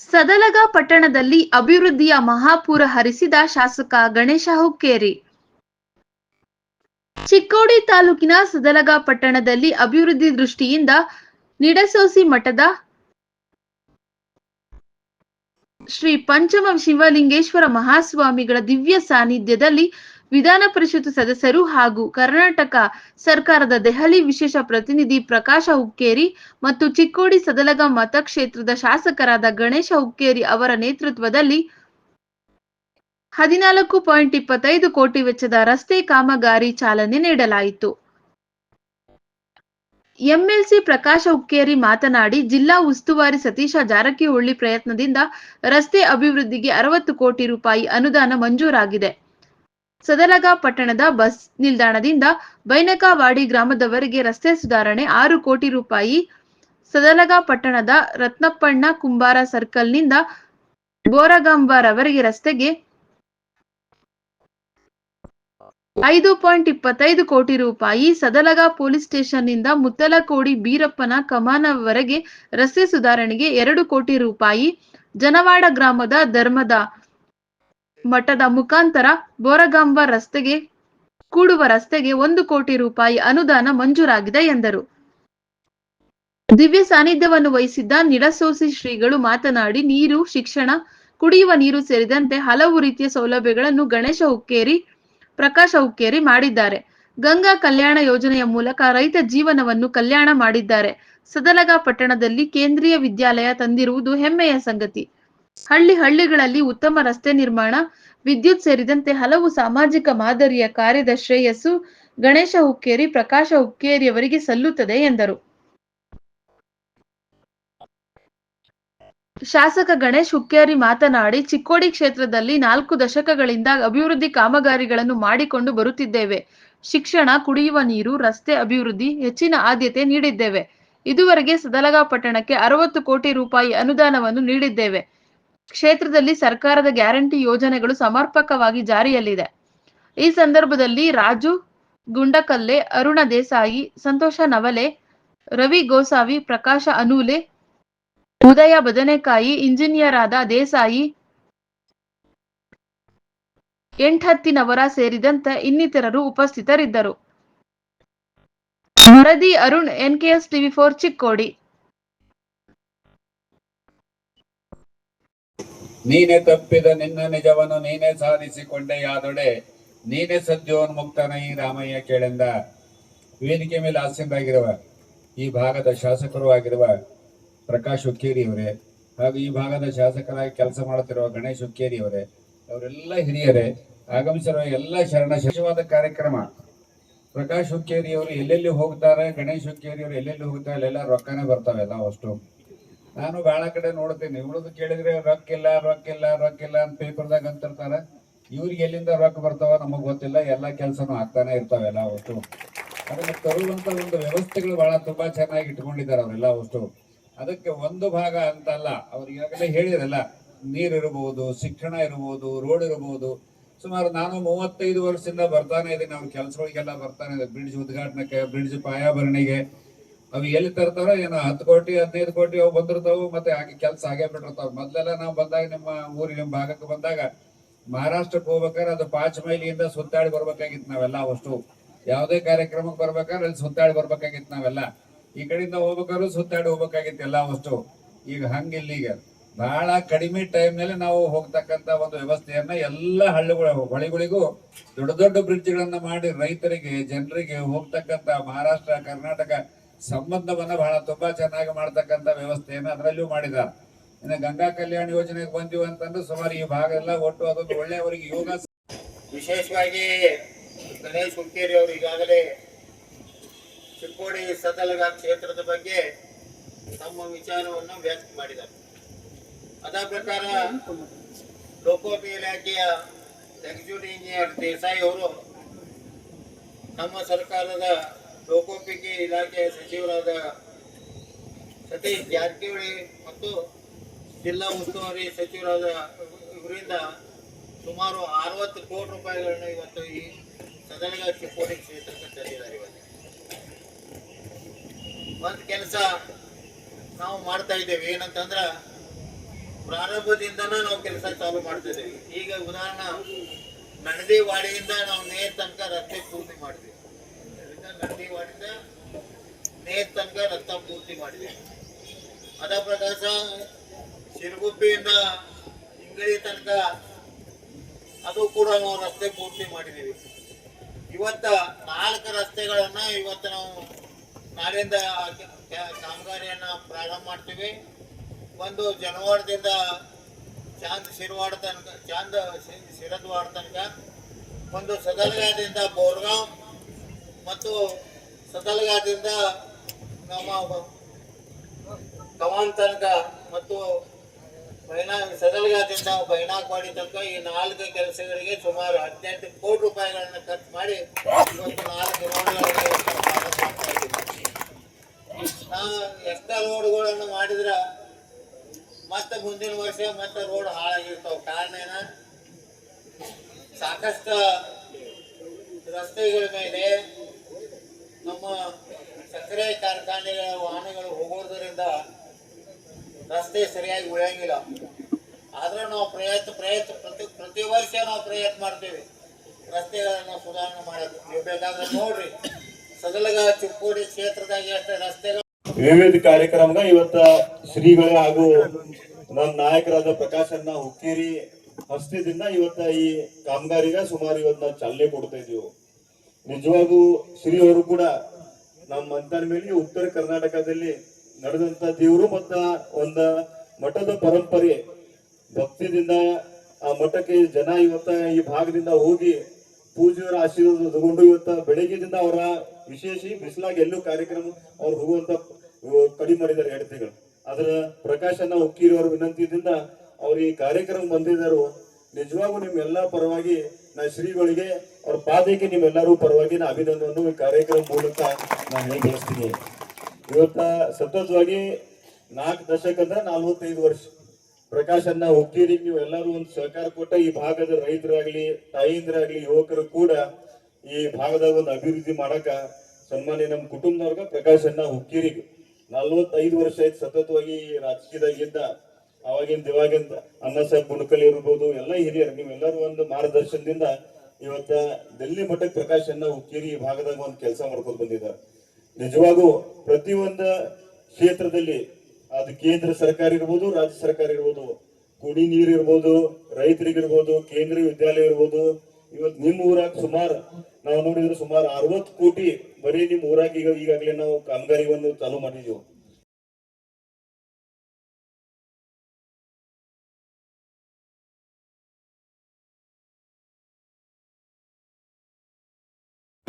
ಸದಲಗ ಪಟ್ಟಣದಲ್ಲಿ ಅಭಿವೃದ್ಧಿಯ ಮಹಾಪೂರ ಹರಿಸಿದ ಶಾಸಕ ಗಣೇಶ ಹುಕ್ಕೇರಿ. ಚಿಕ್ಕೋಡಿ ತಾಲೂಕಿನ ಸದಲಗ ಪಟ್ಟಣದಲ್ಲಿ ಅಭಿವೃದ್ಧಿ ದೃಷ್ಟಿಯಿಂದ ನಿಡಸೋಸಿ ಮಠದ ಶ್ರೀ ಪಂಚಮ ಶಿವಲಿಂಗೇಶ್ವರ ಮಹಾಸ್ವಾಮಿಗಳ ದಿವ್ಯ ಸಾನ್ನಿಧ್ಯದಲ್ಲಿ ವಿಧಾನ ಪರಿಷತ್ ಸದಸ್ಯರು ಹಾಗೂ ಕರ್ನಾಟಕ ಸರ್ಕಾರದ ದೆಹಲಿ ವಿಶೇಷ ಪ್ರತಿನಿಧಿ ಪ್ರಕಾಶ ಹುಕ್ಕೇರಿ ಮತ್ತು ಚಿಕ್ಕೋಡಿ ಸದಲಗ ಮತಕ್ಷೇತ್ರದ ಶಾಸಕರಾದ ಗಣೇಶ ಹುಕ್ಕೇರಿ ಅವರ ನೇತೃತ್ವದಲ್ಲಿ ಹದಿನಾಲ್ಕು ಪಾಯಿಂಟ್ ಇಪ್ಪತ್ತೈದು ಕೋಟಿ ವೆಚ್ಚದ ರಸ್ತೆ ಕಾಮಗಾರಿ ಚಾಲನೆ ನೀಡಲಾಯಿತು. ಎಂಎಲ್ಸಿ ಪ್ರಕಾಶ ಹುಕ್ಕೇರಿ ಮಾತನಾಡಿ, ಜಿಲ್ಲಾ ಉಸ್ತುವಾರಿ ಸತೀಶ ಜಾರಕಿಹೊಳಿ ಪ್ರಯತ್ನದಿಂದ ರಸ್ತೆ ಅಭಿವೃದ್ಧಿಗೆ ಅರವತ್ತು ಕೋಟಿ ರೂಪಾಯಿ ಅನುದಾನ ಮಂಜೂರಾಗಿದೆ. ಸದಲಗ ಪಟ್ಟಣದ ಬಸ್ ನಿಲ್ದಾಣದಿಂದ ಬೈನಕವಾಡಿ ಗ್ರಾಮದವರೆಗೆ ರಸ್ತೆ ಸುಧಾರಣೆ ಆರು ಕೋಟಿ ರೂಪಾಯಿ. ಸದಲಗ ಪಟ್ಟಣದ ರತ್ನಪ್ಪಣ್ಣ ಕುಂಬಾರ ಸರ್ಕಲ್ನಿಂದ ಬೋರಗಂಬಾರವರೆಗೆ ರಸ್ತೆಗೆ ಐದು ಪಾಯಿಂಟ್ ಇಪ್ಪತ್ತೈದು ಕೋಟಿ ರೂಪಾಯಿ. ಸದಲಗ ಪೊಲೀಸ್ ಸ್ಟೇಷನ್ನಿಂದ ಮುತ್ತಲಕೋಡಿ ಬೀರಪ್ಪನ ಕಮಾನವರೆಗೆ ರಸ್ತೆ ಸುಧಾರಣೆಗೆ ಎರಡು ಕೋಟಿ ರೂಪಾಯಿ. ಜನವಾಡ ಗ್ರಾಮದ ಧರ್ಮದ ಮಠದ ಮುಖಾಂತರ ಬೋರಗಾಂಬ ರಸ್ತೆಗೆ, ಕೂಡುವ ರಸ್ತೆಗೆ ಒಂದು ಕೋಟಿ ರೂಪಾಯಿ ಅನುದಾನ ಮಂಜೂರಾಗಿದೆ ಎಂದರು. ದಿವ್ಯ ಸಾನ್ನಿಧ್ಯವನ್ನು ವಹಿಸಿದ್ದ ನಿಡಸೋಸಿ ಶ್ರೀಗಳು ಮಾತನಾಡಿ, ನೀರು, ಶಿಕ್ಷಣ, ಕುಡಿಯುವ ನೀರು ಸೇರಿದಂತೆ ಹಲವು ರೀತಿಯ ಸೌಲಭ್ಯಗಳನ್ನು ಗಣೇಶ ಹುಕ್ಕೇರಿ, ಪ್ರಕಾಶ ಹುಕ್ಕೇರಿ ಮಾಡಿದ್ದಾರೆ. ಗಂಗಾ ಕಲ್ಯಾಣ ಯೋಜನೆಯ ಮೂಲಕ ರೈತ ಜೀವನವನ್ನು ಕಲ್ಯಾಣ ಮಾಡಿದ್ದಾರೆ. ಸದಲಗ ಪಟ್ಟಣದಲ್ಲಿ ಕೇಂದ್ರೀಯ ವಿದ್ಯಾಲಯ ತಂದಿರುವುದು ಹೆಮ್ಮೆಯ ಸಂಗತಿ. ಹಳ್ಳಿ ಹಳ್ಳಿಗಳಲ್ಲಿ ಉತ್ತಮ ರಸ್ತೆ ನಿರ್ಮಾಣ, ವಿದ್ಯುತ್ ಸೇರಿದಂತೆ ಹಲವು ಸಾಮಾಜಿಕ ಮಾದರಿಯ ಕಾರ್ಯದ ಶ್ರೇಯಸ್ಸು ಗಣೇಶ ಹುಕ್ಕೇರಿ, ಪ್ರಕಾಶ ಹುಕ್ಕೇರಿಯವರಿಗೆ ಸಲ್ಲುತ್ತದೆ ಎಂದರು. ಶಾಸಕ ಗಣೇಶ್ ಹುಕ್ಕೇರಿ ಮಾತನಾಡಿ, ಚಿಕ್ಕೋಡಿ ಕ್ಷೇತ್ರದಲ್ಲಿ ನಾಲ್ಕು ದಶಕಗಳಿಂದ ಅಭಿವೃದ್ಧಿ ಕಾಮಗಾರಿಗಳನ್ನು ಮಾಡಿಕೊಂಡು ಬರುತ್ತಿದ್ದೇವೆ. ಶಿಕ್ಷಣ, ಕುಡಿಯುವ ನೀರು, ರಸ್ತೆ ಅಭಿವೃದ್ಧಿ, ಹೆಚ್ಚಿನ ಆದ್ಯತೆ ನೀಡಿದ್ದೇವೆ. ಇದುವರೆಗೆ ಸದಲಗ ಪಟ್ಟಣಕ್ಕೆ ಅರವತ್ತು ಕೋಟಿ ರೂಪಾಯಿ ಅನುದಾನವನ್ನು ನೀಡಿದ್ದೇವೆ. ಕ್ಷೇತ್ರದಲ್ಲಿ ಸರ್ಕಾರದ ಗ್ಯಾರಂಟಿ ಯೋಜನೆಗಳು ಸಮರ್ಪಕವಾಗಿ ಜಾರಿಯಲ್ಲಿದೆ. ಈ ಸಂದರ್ಭದಲ್ಲಿ ರಾಜು, ಗುಂಡಕಲ್ಲೆ, ಅರುಣ ದೇಸಾಯಿ, ಸಂತೋಷ ನವಲೆ, ರವಿ ಗೋಸಾವಿ, ಪ್ರಕಾಶ ಅನೂಲೆ, ಉದಯ ಬದನೆಕಾಯಿ ಇಂಜಿನಿಯರ್ ಆದ ದೇಸಾಯಿ, ಎಂಟತ್ತಿನವರ ಸೇರಿದಂತೆ ಇನ್ನಿತರರು ಉಪಸ್ಥಿತರಿದ್ದರು. ವರದಿ Arun NKS TV four Chikkodi. ನೀನೆ ತಪ್ಪಿದ ನಿನ್ನ ನಿಜವನ್ನು ನೀನೇ ಸಾಧಿಸಿಕೊಂಡೆಯಾದೊಡೆ ನೀನೇ ಸದ್ಯೋನ್ಮುಕ್ತನ ಈ ರಾಮಯ್ಯ ಕೇಳೆಂದ. ವೇದಿಕೆ ಮೇಲೆ ಆಸೀನರಾಗಿರುವ ಈ ಭಾಗದ ಶಾಸಕರು ಆಗಿರುವ ಪ್ರಕಾಶ್ ಹುಕ್ಕೇರಿ ಹಾಗೂ ಈ ಭಾಗದ ಶಾಸಕರಾಗಿ ಕೆಲಸ ಮಾಡುತ್ತಿರುವ ಗಣೇಶ್ ಹುಕ್ಕೇರಿ ಅವರೇ, ಅವರೆಲ್ಲ ಹಿರಿಯರೇ, ಆಗಮಿಸಿರುವ ಎಲ್ಲ ಶರಣ ಶಶವಾದ ಕಾರ್ಯಕ್ರಮ. ಪ್ರಕಾಶ್ ಹುಕ್ಕೇರಿ ಅವರು ಎಲ್ಲೆಲ್ಲಿ ಹೋಗ್ತಾರೆ, ಗಣೇಶ್ ಹುಕ್ಕೇರಿ ಅವರು ಎಲ್ಲೆಲ್ಲಿ ಹೋಗ್ತಾರೆ, ಅಲ್ಲೆಲ್ಲ ರೊಕ್ಕನೇ ಬರ್ತಾವೆ ಎಲ್ಲ ಅಷ್ಟು. ನಾನು ಬಹಳ ಕಡೆ ನೋಡ್ತೀನಿ. ಉಳಿದು ಕೇಳಿದ್ರೆ ರೊಕ್ಕ ಇಲ್ಲ ರೊಕ್ಕ ಇಲ್ಲ ಅಂತ ಪೇಪರ್ದಾಗ ಅಂತಿರ್ತಾರ. ಇವ್ರಿಗೆ ಎಲ್ಲಿಂದ ರೊಕ್ಕ ಬರ್ತಾವ ನಮಗ್ ಗೊತ್ತಿಲ್ಲ. ಎಲ್ಲಾ ಕೆಲಸನೂ ಆಗ್ತಾನೆ ಇರ್ತಾವೆಲ್ಲ ಅಷ್ಟು ಅದನ್ನ ತರುವಂತ ಒಂದು ವ್ಯವಸ್ಥೆಗಳು ಬಹಳ ತುಂಬಾ ಚೆನ್ನಾಗಿ ಇಟ್ಕೊಂಡಿದ್ದಾರೆ ಅವರೆಲ್ಲ ಅವಷ್ಟು ಅದಕ್ಕೆ ಒಂದು ಭಾಗ ಅಂತಲ್ಲ, ಅವ್ರು ಈಗಾಗಲೇ ಹೇಳಿರಲ್ಲ ನೀರ್ ಇರಬಹುದು ಶಿಕ್ಷಣ ಇರಬಹುದು ರೋಡ್ ಇರಬಹುದು ಸುಮಾರು ನಾನು ಮೂವತ್ತೈದು ವರ್ಷದಿಂದ ಬರ್ತಾನೆ ಇದ್ದೀನಿ. ಅವ್ರ ಕೆಲಸಗಳಿಗೆಲ್ಲ ಬರ್ತಾನೆ ಇದೆ ಬ್ರಿಡ್ಜ್ ಉದ್ಘಾಟನೆಗೆ ಬ್ರಿಡ್ಜ್ ಪಾಯಾಭರಣಿಗೆ. ಅವು ಎಲ್ಲಿ ತರ್ತಾರೋ ಏನೋ ಹತ್ತು ಕೋಟಿ, ಹದಿನೈದು ಕೋಟಿ ಅವು ಬಂದಿರ್ತಾವು, ಮತ್ತೆ ಹಾಗೆ ಕೆಲಸ ಆಗೇ ಬಿಟ್ಟಿರ್ತಾವ ಮೊದ್ಲೆಲ್ಲ ನಾವು ಬಂದಾಗ ನಿಮ್ಮ ಊರಿನ ಭಾಗಕ್ಕೆ ಬಂದಾಗ ಮಹಾರಾಷ್ಟ್ರಕ್ಕೆ ಹೋಗ್ಬೇಕಾದ್ರೆ ಅದು ಪಾಚ್ ಮೈಲಿಯಿಂದ ಸುತ್ತಾಡಿ ಬರ್ಬೇಕಾಗಿತ್ತು ನಾವೆಲ್ಲ ಅವಷ್ಟು. ಯಾವುದೇ ಕಾರ್ಯಕ್ರಮಕ್ಕೆ ಬರ್ಬೇಕಾದ್ರೆ ಅಲ್ಲಿ ಸುತ್ತಾಡಿ ಬರ್ಬೇಕಾಗಿತ್ತು ನಾವೆಲ್ಲ. ಈ ಕಡೆಯಿಂದ ಹೋಗ್ಬೇಕಾದ್ರು ಸುತ್ತಾಡಿ ಹೋಗ್ಬೇಕಾಗಿತ್ತು ಎಲ್ಲ ಅವಷ್ಟು. ಈಗ ಹಂಗಿಲ್ಲ ಈಗ. ಬಹಳ ಕಡಿಮೆ ಟೈಮ್ನಲ್ಲಿ ನಾವು ಹೋಗ್ತಕ್ಕಂತ ಒಂದು ವ್ಯವಸ್ಥೆಯನ್ನ ಎಲ್ಲ ಹಳ್ಳಿಗಳ, ಹೊಳಿಗಳಿಗೂ ದೊಡ್ಡ ದೊಡ್ಡ ಬ್ರಿಡ್ಜ್ಗಳನ್ನ ಮಾಡಿ ರೈತರಿಗೆ, ಜನರಿಗೆ ಹೋಗ್ತಕ್ಕಂತ ಮಹಾರಾಷ್ಟ್ರ, ಕರ್ನಾಟಕ ಸಂಬಂಧವನ್ನ ಬಹಳ ತುಂಬಾ ಚೆನ್ನಾಗಿ ಮಾಡ್ತಕ್ಕಂತ ವ್ಯವಸ್ಥೆಯನ್ನು ಅದರಲ್ಲೂ ಮಾಡಿದ್ದಾರೆ. ಇನ್ನು ಗಂಗಾ ಕಲ್ಯಾಣ ಯೋಜನೆಗೆ ಬಂದಿವು ಅಂತಂದ್ರೆ ಸುಮಾರು ಈ ಭಾಗ ಎಲ್ಲ ಒಟ್ಟು ಅದೊಂದು ಒಳ್ಳೆಯವರಿಗೆ ಯೋಗ ವಿಶೇಷವಾಗಿ ಗಣೇಶ್ ಹುಕ್ಕೇರಿ ಅವರು ಈಗಾಗಲೇ ಚಿಕ್ಕೋಡಿ ಸದಲಗ ಕ್ಷೇತ್ರದ ಬಗ್ಗೆ ತಮ್ಮ ವಿಚಾರವನ್ನು ವ್ಯಕ್ತ ಮಾಡಿದ್ದಾರೆ. ಅದ ಪ್ರಕಾರ ಲೋಕೋಪಿ ಇಲಾಖೆಯ ಎಕ್ಸಿಕ್ಯೂಟಿವ್ ಇಂಜಿನಿಯರ್ ದೇಸಾಯಿ ಅವರು ನಮ್ಮ ಸರ್ಕಾರದ ಲೋಕೋಪಯೋಗಿ ಇಲಾಖೆಯ ಸಚಿವರಾದ ಸತೀಶ್ ಜಾರಕಿಹೊಳಿ ಮತ್ತು ಜಿಲ್ಲಾ ಉಸ್ತುವಾರಿ ಸಚಿವರಾದ ಇವರಿಂದ ಸುಮಾರು ಅರವತ್ತು ಕೋಟಿ ರೂಪಾಯಿಗಳನ್ನು ಇವತ್ತು ಈ ಸದನಗ ಚಿಕ್ಕೋಡಿ ಕ್ಷೇತ್ರಕ್ಕೆ ತಂದಿದ್ದಾರೆ ಒಂದು ಕೆಲಸ ನಾವು ಮಾಡ್ತಾ ಇದ್ದೇವೆ. ಏನಂತಂದ್ರ ಪ್ರಾರಂಭದಿಂದನೂ ನಾವು ಕೆಲಸ ಚಾಲು ಮಾಡ್ತಿದ್ದೇವೆ ಈಗ ಉದಾಹರಣೆ ನಡದಿ ವಾಡಿಯಿಂದ ನಾವು ನೇರ ತನಕ ರಸ್ತೆ ಪೂರ್ತಿ ಮಾಡಿದ್ವಿ. ನಡದಿ ಮಾಡಿದ ತನಕ ರಸ್ತೆ ಪೂರ್ತಿ ಮಾಡಿದೆ. ಅದ ಪ್ರಕಾಶ ಸಿರುಗುಪ್ಪಿಯಿಂದ ಇಂಗಳಿ ತನಕ ಅದು ಕೂಡ ನಾವು ರಸ್ತೆ ಪೂರ್ತಿ ಮಾಡಿದ್ದೀವಿ. ಇವತ್ತ ನಾಲ್ಕು ರಸ್ತೆಗಳನ್ನ ಇವತ್ತು ನಾವು ಕೆ- ಕಾಮಗಾರಿಯನ್ನ ಪ್ರಾರಂಭ ಮಾಡ್ತೀವಿ. ಒಂದು ಜನವಾರದಿಂದ ಚಾಂದ್ ಶಿರವಾಡ ತನಕ, ಚಾಂದ್ ಶಿರದ್ವಾಡ ತನಕ, ಒಂದು ಸದಲಗಾದಿಂದ ಬೋರ್ಗಾಂವ್ ಮತ್ತು ಸದಲಗಾದಿಂದ ನಮ್ಮ ಕವಾನ್ ತನಕ ಮತ್ತು ಬೈನಾ ಸದಲಗಾದಿಂದ ಬೈನಾಕ್ವಾಡಿ ತನಕ ಈ ನಾಲ್ಕು ಕೆಲಸಗಳಿಗೆ ಸುಮಾರು ಹದಿನೆಂಟು ಕೋಟಿ ರೂಪಾಯಿಗಳನ್ನು ಖರ್ಚು ಮಾಡಿ ಇವತ್ತು ನಾಲ್ಕು ರೋಡ್ಗಳನ್ನು. ನಾವು ಎಷ್ಟ ರೋಡ್ಗಳನ್ನು ಮಾಡಿದ್ರ ಮತ್ತೆ ಮುಂದಿನ ವರ್ಷ ಮತ್ತೆ ರೋಡ್ ಹಾಳಾಗಿರ್ತಾವ ಕಾರಣ ಏನ ಸಾಕಷ್ಟು ರಸ್ತೆಗಳ ಮೇಲೆ ನಮ್ಮ ಸಕ್ಕರೆ ಕಾರ್ಖಾನೆಗಳ ವಾಹನಗಳು ಹೋಗೋದ್ರಿಂದ ರಸ್ತೆ ಸರಿಯಾಗಿ ಉಳಿಯಂಗಿಲ್ಲ. ಆದ್ರೆ ನಾವು ಪ್ರಯತ್ನ ಪ್ರಯತ್ನ, ಪ್ರತಿ ಪ್ರತಿ ವರ್ಷ ನಾವು ಪ್ರಯತ್ನ ಮಾಡ್ತೀವಿ. ರಸ್ತೆಗಳನ್ನ ಸುಧಾರಣೆ ಮಾಡೋದು ನೀವು ಬೇಕಾದ್ರೆ ನೋಡ್ರಿ. ಸದಲಗ ಚಿಕ್ಕೋಡಿ ಕ್ಷೇತ್ರದಾಗ ಎಷ್ಟು ರಸ್ತೆಗಳು ವಿವಿಧ ಕಾರ್ಯಕ್ರಮದ ಇವತ್ತ ಶ್ರೀಗಳು ಹಾಗೂ ನಮ್ಮ ನಾಯಕರಾದ ಪ್ರಕಾಶನ್ನ ಹುಕ್ಕೇರಿ ಹಸ್ತದಿಂದ ಇವತ್ತ ಈ ಕಾಮಗಾರಿಗ ಸುಮಾರು ಇವತ್ತು ನಾವು ಚಾಲನೆ ಕೊಡ್ತಾ ಇದೀವಿ ನಿಜವಾಗೂ ಶ್ರೀ ಅವರು ಕೂಡ ನಮ್ಮ ಅಂತರ ಮೇಲೆ ಉತ್ತರ ಕರ್ನಾಟಕದಲ್ಲಿ ನಡೆದಂತ ದೇವರು ಮತ್ತ ಒಂದ ಮಠದ ಪರಂಪರೆ. ಭಕ್ತಿದಿಂದ ಆ ಮಠಕ್ಕೆ ಜನ ಇವತ್ತ ಈ ಭಾಗದಿಂದ ಹೋಗಿ ಪೂಜೆಯವರ ಆಶೀರ್ವಾದ ತಗೊಂಡು ಇವತ್ತ ಬೆಳಗ್ಗೆದಿಂದ ಅವರ ವಿಶೇಷ ಬಿಸಿಲಾಗಿ ಎಲ್ಲೂ ಕಾರ್ಯಕ್ರಮ ಅವ್ರು ಹೋಗುವಂತ ಕಡಿಮೆ ಮಾಡಿದ್ದಾರೆ ಹೆಂಡತಿಗಳು ಅದರ ಪ್ರಕಾಶನ ಉಕ್ಕಿರುವ ವಿನಂತಿಯಿಂದ ಅವ್ರು ಈ ಕಾರ್ಯಕ್ರಮ ಬಂದಿದ್ದರು. ನಿಜವಾಗೂ ನಿಮ್ಮೆಲ್ಲ ಪರವಾಗಿ ನಾ ಶ್ರೀಗಳಿಗೆ ಅವ್ರ ಪಾದಕ್ಕೆ ನೀವೆಲ್ಲರೂ ಪರವಾಗಿ ನಾ ಅಭಿನಂದನವನ್ನು ಕಾರ್ಯಕ್ರಮ ಮೂಲಕ ನಾನು ಹೇಳಿ ಇವತ್ತು ಸತತವಾಗಿ ನಾಲ್ಕು ದಶಕ ಅಂದ್ರೆ ನಲ್ವತ್ತೈದು ವರ್ಷ ಪ್ರಕಾಶನ್ನ ಹುಕ್ಕೇರಿಗೆ ನೀವು ಎಲ್ಲರೂ ಒಂದು ಸಹಕಾರ ಕೊಟ್ಟ ಈ ಭಾಗದ ರೈತರಾಗ್ಲಿ, ತಾಯಿಂದ್ರಾಗ್ಲಿ, ಯುವಕರು ಕೂಡ ಈ ಭಾಗದಾಗ ಒಂದು ಅಭಿವೃದ್ಧಿ ಮಾಡಕ ಸನ್ಮಾನ್ಯ ನಮ್ಮ ಕುಟುಂಬದವ್ರಿಗೆ ಪ್ರಕಾಶನ್ನ ಹುಕ್ಕೇರಿಗೆ. ನಲ್ವತ್ತೈದು ವರ್ಷ ಆಯ್ತು ಸತತವಾಗಿ ರಾಜಕೀಯದಾಗಿದ್ದ ಅವಾಗಿಂದ ಇವಾಗಿಂದ ಅನ್ನ ಸಾಹೇಬ್ ಗುಣಕಲ್ ಇರ್ಬೋದು, ಎಲ್ಲ ಹಿರಿಯರು ನೀವೆಲ್ಲರೂ ಒಂದು ಮಾರ್ಗದರ್ಶನದಿಂದ ಇವತ್ತ ಡೆಲ್ಲಿ ಮಠಕ್ಕೆ ಅನ್ನ ಹುಕ್ಕೇರಿ ಈ ಭಾಗದಾಗ ಒಂದು ಕೆಲಸ ಮಾಡ್ಕೊಂಡು ಬಂದಿದ್ದಾರೆ. ನಿಜವಾಗೂ ಪ್ರತಿಯೊಂದು ಕ್ಷೇತ್ರದಲ್ಲಿ ಅದು ಕೇಂದ್ರ ಸರ್ಕಾರ ಇರ್ಬೋದು, ರಾಜ್ಯ ಸರ್ಕಾರ ಇರ್ಬೋದು, ಕುಡಿ ನೀರು ಇರ್ಬೋದು ರೈತರಿಗಿರ್ಬೋದು ಕೇಂದ್ರೀಯ ವಿದ್ಯಾಲಯ ಇರ್ಬೋದು ಇವತ್ತು ನಿಮ್ಮ ಊರಾಗ ಸುಮಾರು, ನಾವು ನೋಡಿದ್ರೆ ಸುಮಾರು ಅರವತ್ತು ಕೋಟಿ ಬರೀ ನಿಮ್ಮ ಊರಾಗ ಈಗ ಈಗಾಗಲೇ ನಾವು ಕಾಮಗಾರಿಯನ್ನು ಚಾಲೂ ಮಾಡಿದೀವಿ.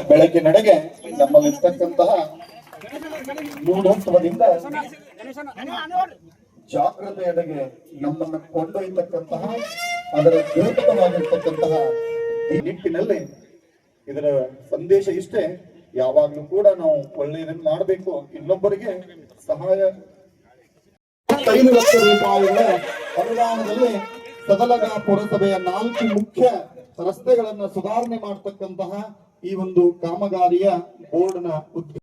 ಬೆಳಗ್ಗೆ ನಡೆಗೆ ನಮ್ಮಲ್ಲಿರ್ತಕ್ಕಂತಹ ಮೂಢತ್ವದಿಂದ ಜಾಗೃತೆಯೆಡೆಗೆ ನಮ್ಮನ್ನು ಕೊಂಡೊಯ್ಯತಕ್ಕಂತಹ, ಅದರ ದ್ಯೋತಕವಾಗಿರ್ತಕ್ಕಂತಹ ಈ ನಿಟ್ಟಿನಲ್ಲಿ ಇದರ ಸಂದೇಶ ಇಷ್ಟೇ. ಯಾವಾಗ್ಲೂ ಕೂಡ ನಾವು ಒಳ್ಳೆಯದನ್ನು ಮಾಡಬೇಕು. ಇನ್ನೊಬ್ಬರಿಗೆ ಸಹಾಯ ಐದು ಲಕ್ಷ ರೂಪಾಯಿಗಳ ಅನುದಾನದಲ್ಲಿ ಸದಲಗ ಪುರಸಭೆಯ ನಾಲ್ಕು ಮುಖ್ಯ ರಸ್ತೆಗಳನ್ನ ಸುಧಾರಣೆ ಮಾಡತಕ್ಕಂತಹ ಈ ಒಂದು ಕಾಮಗಾರಿಯ ಬೋರ್ಡ್ನ ಉದ್ಘಾಟನೆ.